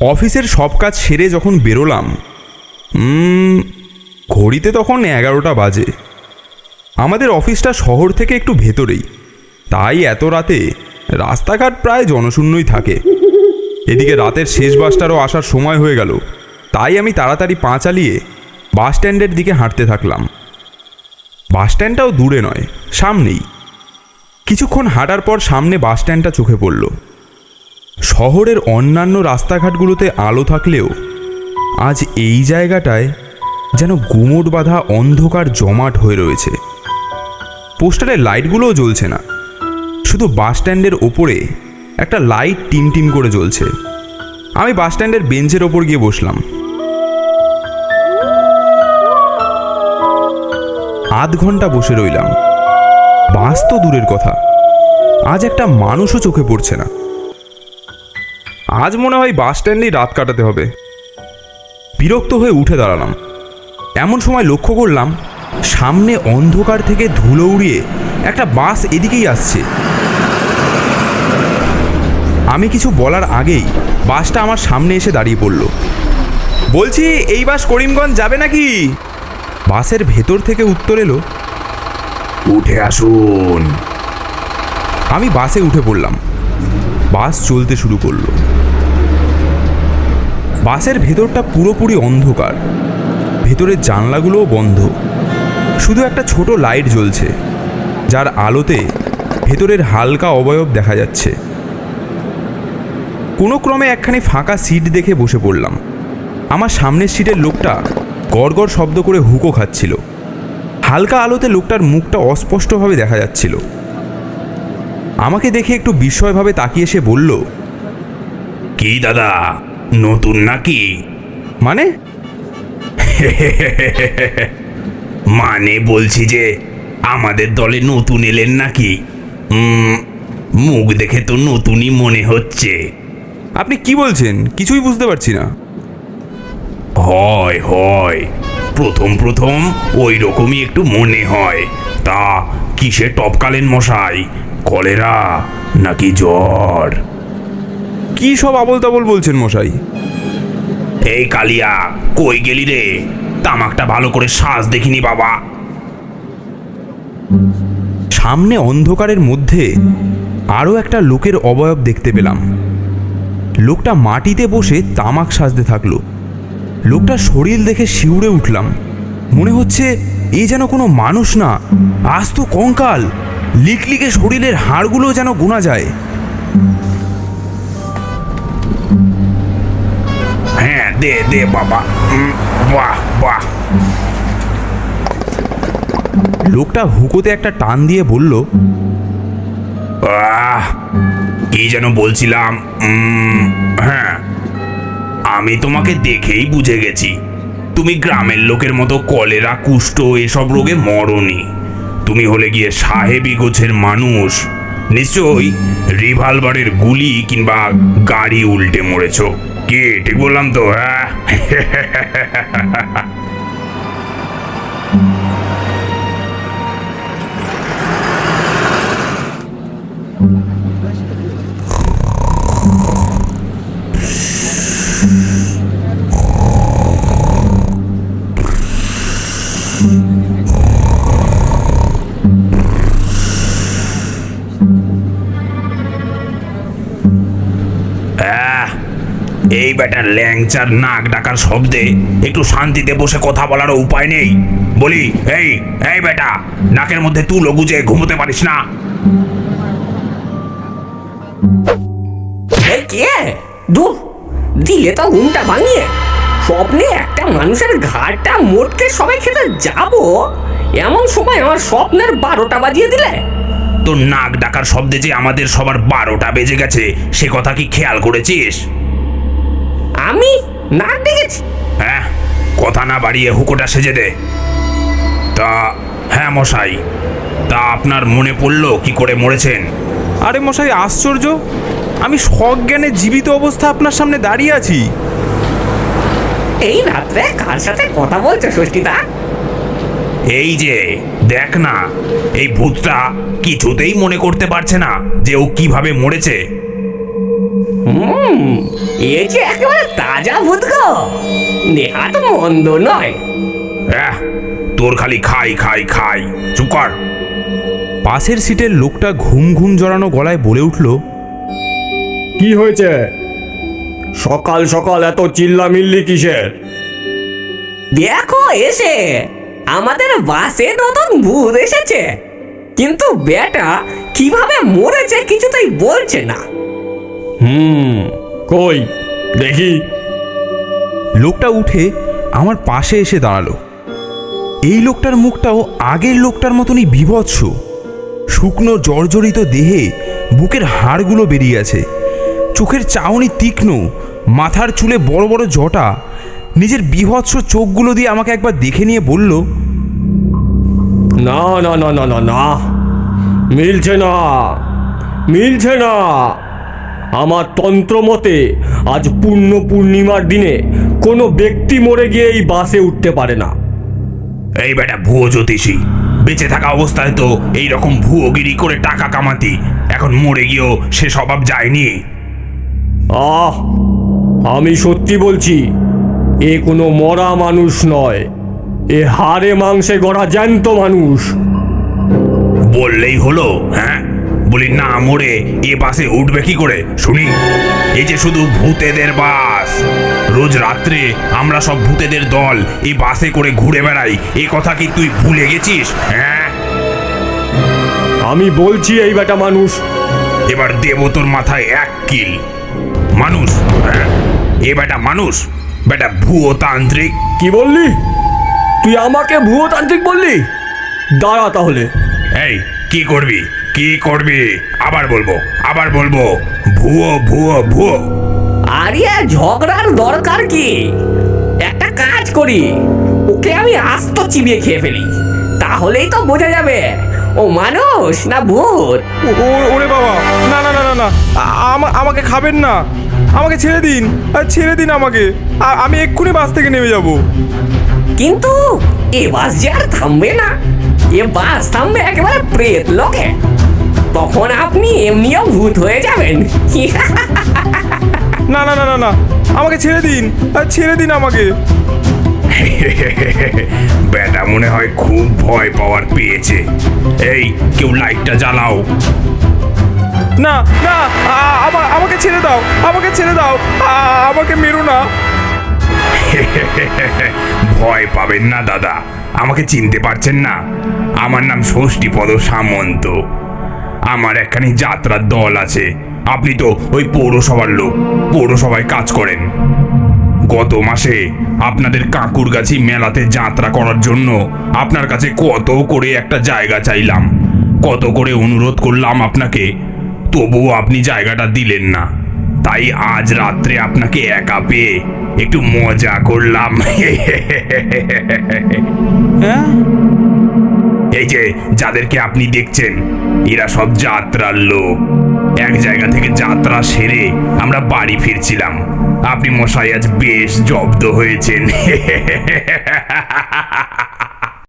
অফিসের সব কাজ সেরে যখন বেরোলাম ঘড়িতে তখন এগারোটা বাজে। আমাদের অফিসটা শহর থেকে একটু ভেতরেই, তাই এত রাতে রাস্তাঘাট প্রায় জনশূন্যই থাকে। এদিকে রাতের শেষ বাসটারও আসার সময় হয়ে গেল, তাই আমি তাড়াতাড়ি পা চালিয়ে বাস স্ট্যান্ডের দিকে হাঁটতে থাকলাম। বাস স্ট্যান্ডটাও দূরে নয়, সামনেই। কিছুক্ষণ হাঁটার পর সামনে বাস স্ট্যান্ডটা চোখে পড়ল। শহরের অন্যান্য রাস্তাঘাটগুলোতে আলো থাকলেও আজ এই জায়গাটায় যেন গুমোট বাঁধা অন্ধকার জমাট হয়ে রয়েছে। পোস্টারের লাইটগুলোও জ্বলছে না। শুধু বাস স্ট্যান্ডের ওপরে একটা লাইট টিম টিম করে জ্বলছে। আমি বাস স্ট্যান্ডের বেঞ্চের ওপর গিয়ে বসলাম। আধ ঘণ্টা বসে রইলাম। বাস তো দূরের কথা। আজ একটা মানুষও চোখে পড়ছে না। আজ মনে হয় বাস স্ট্যান্ডেই রাত কাটাতে হবে। বিরক্ত হয়ে উঠে দাঁড়ালাম। এমন সময় লক্ষ্য করলাম, সামনে অন্ধকার থেকে ধুলো উড়িয়ে একটা বাস এদিকেই আসছে। আমি কিছু বলার আগেই বাসটা আমার সামনে এসে দাঁড়িয়ে পড়ল। বলছি, এই বাস করিমগঞ্জ যাবে নাকি? বাসের ভেতর থেকে উত্তর এলো, উঠে আসুন। আমি বাসে উঠে পড়লাম। বাস চলতে শুরু করল। বাসের ভেতরটা পুরোপুরি অন্ধকার। ভেতরের জানলাগুলোও বন্ধ। শুধু একটা ছোট লাইট জ্বলছে, যার আলোতে ভেতরের হালকা অবয়ব দেখা যাচ্ছে। কোনো ক্রমে একখানি ফাঁকা সিট দেখে বসে পড়লাম। আমার সামনের সিটের লোকটা গড়গড় শব্দ করে হুকো খাচ্ছিল। হালকা আলোতে লোকটার মুখটা অস্পষ্টভাবে দেখা যাচ্ছিল। আমাকে দেখে একটু বিস্ময়ভাবে তাকিয়ে সে বলল, কি দাদা নতুন নাকি? মানে? মানে বলছি যে আমাদের দলে নতুন এলেন নাকি? মুখ দেখে তো নতুনই মনে হচ্ছে। আপনি কি বলছেন? কিছুই বুঝতে পারছি না। হয় হয়। প্রথম প্রথম ওই রকমই একটু মনে হয়। তা কিসে টপকালেন মশাই? কলেরা নাকি জ্বর? কি সব আবল তাবল বলছেন মশাই? এই কালিয়া কই গেলি রে? তামাকটা ভালো করে শ্বাস দেখিনি বাবা। সামনে অন্ধকারের মধ্যে আরও একটা লোকের অবয়ব দেখতে পেলাম। লোকটা মাটিতে বসে তামাক সাজতে থাকল। লোকটা শরীর দেখে শিউরে উঠলাম। মনে হচ্ছে এ যেন কোনো মানুষ না আজ তো কঙ্কাল লিকলিকে শরীরের হাড়গুলো যেন গোনা যায়। দে দে, বাবা। বাহ বাহ। লোকটা হুকোতে একটা টান দিয়ে বলল, আহ, কি যেন বলছিলাম হ্যাঁ আমি তোমাকে দেখেই বুঝে গেছি। তুমি গ্রামের লোকের মতো কলেরা, কুষ্ঠ, এসব রোগে মরনি। তুমি হলে গিয়ে সাহেবি গোছের মানুষ। নিশ্চয়ই রিভলভারের গুলি কিংবা গাড়ি উল্টে মরেছ। কি ঠিক বললাম তো হ্যাঁ আহ, বেটার ল্যাংচার নাক ডাকার শব্দে একটু শান্তিতে বসে কথা বলারও উপায় নেই। বলি এই এই বেটা নাকের মধ্যে তুলো গুজে ঘুমোতে পারিস না। এই কে? দূর দিলে তো ঘুমটা ভাঙিয়ে। স্বপ্নে একটা মানুষের ঘাড়টা মোটকে সবাই খেতে যাব। এমন সময় আমার স্বপ্নের বারোটা বাজিয়ে দিলে। তোর নাক ডাকার শব্দে যে আমাদের সবার বারোটা বেজে গেছে সে কথা কি খেয়াল করেছিস? আমি? না দেখেছি হ্যাঁ কথা না বাড়িয়ে হুকোটা সেজে দে। তা হ্যাঁ মশাই তা আপনার মনে পড়ল কি করে মরেছেন? আরে মশাই আশ্চর্য। আমি সজ্ঞানে জীবিত অবস্থা আপনার সামনে দাঁড়িয়ে আছি। এই রাত্রে কার সাথে কথা বলছো ষষ্ঠীদা? এই যে দেখ না এই ভূতটা কিছুতেই মনে করতে পারছে না যে ও কীভাবে মরেছে। হুম এ যে একেবারে তাজা ভূত গো নেহাত মন্দ নয়। আহ, তোর খালি খাই খাই খাই। চুপ কর। পাশের সিটের লোকটা ঘুম ঘুম জড়ানো গলায় বলে উঠল কি হয়েছে? সকাল সকাল এত চিল্লামিল্লি কিসের? দেখো এসে আমাদের বাসে নতুন ভূত এসেছে। কিন্তু বেটা কীভাবে মরেছে কিছুতেই বলছে না। হুম কই দেখি। লোকটা উঠে আমার পাশে এসে দাঁড়াল। এই লোকটার মুখটাও আগের লোকটার মতনই বিভৎস। শুকনো জর্জরিত দেহে বুকের হাড়গুলো বেরিয়ে আছে। চোখের চাউনি তীক্ষ্ণ মাথার চুলে বড় বড় জটা। নিজের বিভৎস চোখগুলো দিয়ে আমাকে একবার দেখে নিয়ে বলল না না না না না না মিলছে না মিলছে না। আমার তন্ত্র মতে আজ পূর্ণ পূর্ণিমার দিনে কোনো ব্যক্তি মরে গিয়ে এই বাসে উঠতে পারে না। এই বেটা ভুয়ো জ্যোতিষী বেঁচে থাকা অবস্থায় তো এই রকম ভুয়োগিরি করে টাকা কামাতি এখন মরে গিয়েও সে স্বভাব যায়নি। আহ আমি সত্যি বলছি এ কোনো মরা মানুষ নয় এ হাড়ে মাংসে গড়া জ্যান্ত মানুষ। বললেই হলো হ্যাঁ? বলি না মরে এ বাসে উঠবে কি করে? শুনি। এই যে শুধু ভূতেদের বাস। রোজ রাত্রে আমরা সব ভূতেদের দল এই বাসে করে ঘুরে বেড়াই। এ কথা কি তুই ভুলে গেছিস? হ্যাঁ? আমি বলছি এই বেটা মানুষ। এবার দেব তোর মাথায় এক কিল। মানুষ হ্যাঁ? এ বেটা মানুষ বেটা ভুয়ো তান্ত্রিক কি বললি? তুই আমাকে ভুয়োতান্ত্রিক বললি? দাঁড়া তাহলে। এই কি করবি? কি করবি? আবার বলব আবার বলব ভুয়ো ভুয়ো ভুয়ো। আরে ঝগড়ার দরকার কি? একটা কাজ করি ওকে আমি আস্ত চিবিয়ে খেয়ে ফেলি তাহলেই তো বোঝা যাবে ও মানুষ না ভূত? ওরে বাবা না না না না না আমা- আমাকে খাবেন না আমাকে ছেড়ে দিন আর ছেড়ে দিন আমাকে আমি এক্ষুনি বাস থেকে নেমে যাব। কিন্তু এ বাস যে আর থামবে না এ বাস থামবে একেবারে প্রেত লোকে। তখন আপনি এমনিও ভূত হয়ে যাবেন। না না না না না। আমাকে ছেড়ে দিন। আর ছেড়ে দিন আমাকে। বেটা মনে হয় খুব ভয় পাওয়ার পেয়েছে। এই কেউ লাইটটা জ্বালাও। না না আমা- আমাকে ছেড়ে দাও আমাকে ছেড়ে দাও। আ- আমাকে মেরো না। ভয় পাবেন না দাদা। আমাকে চিনতে পারছেন না। আমার নাম ষষ্ঠীপদ সামন্ত। আমার একখানি যাত্রার দল আছে। আপনি তো ওই পৌরসভার লোক। পৌরসভায় কাজ করেন। গত মাসে আপনাদের কাকুরগাছি মেলাতে যাত্রা করার জন্য আপনার কাছে কত করে একটা জায়গা চাইলাম। কত করে অনুরোধ করলাম আপনাকে। তবুও আপনি জায়গাটা দিলেন না। তাই আজ রাত্রে আপনাকে একা পেয়ে একটু মজা করলাম। হ্যাঁ? এই যে, যাদেরকে আপনি দেখছেন, এরা সব যাত্রার লোক। এক জায়গা থেকে যাত্রা সেরে আমরা বাড়ি ফিরছিলাম। আপনি মশাই আজ বেশ জব্দ হয়েছেন।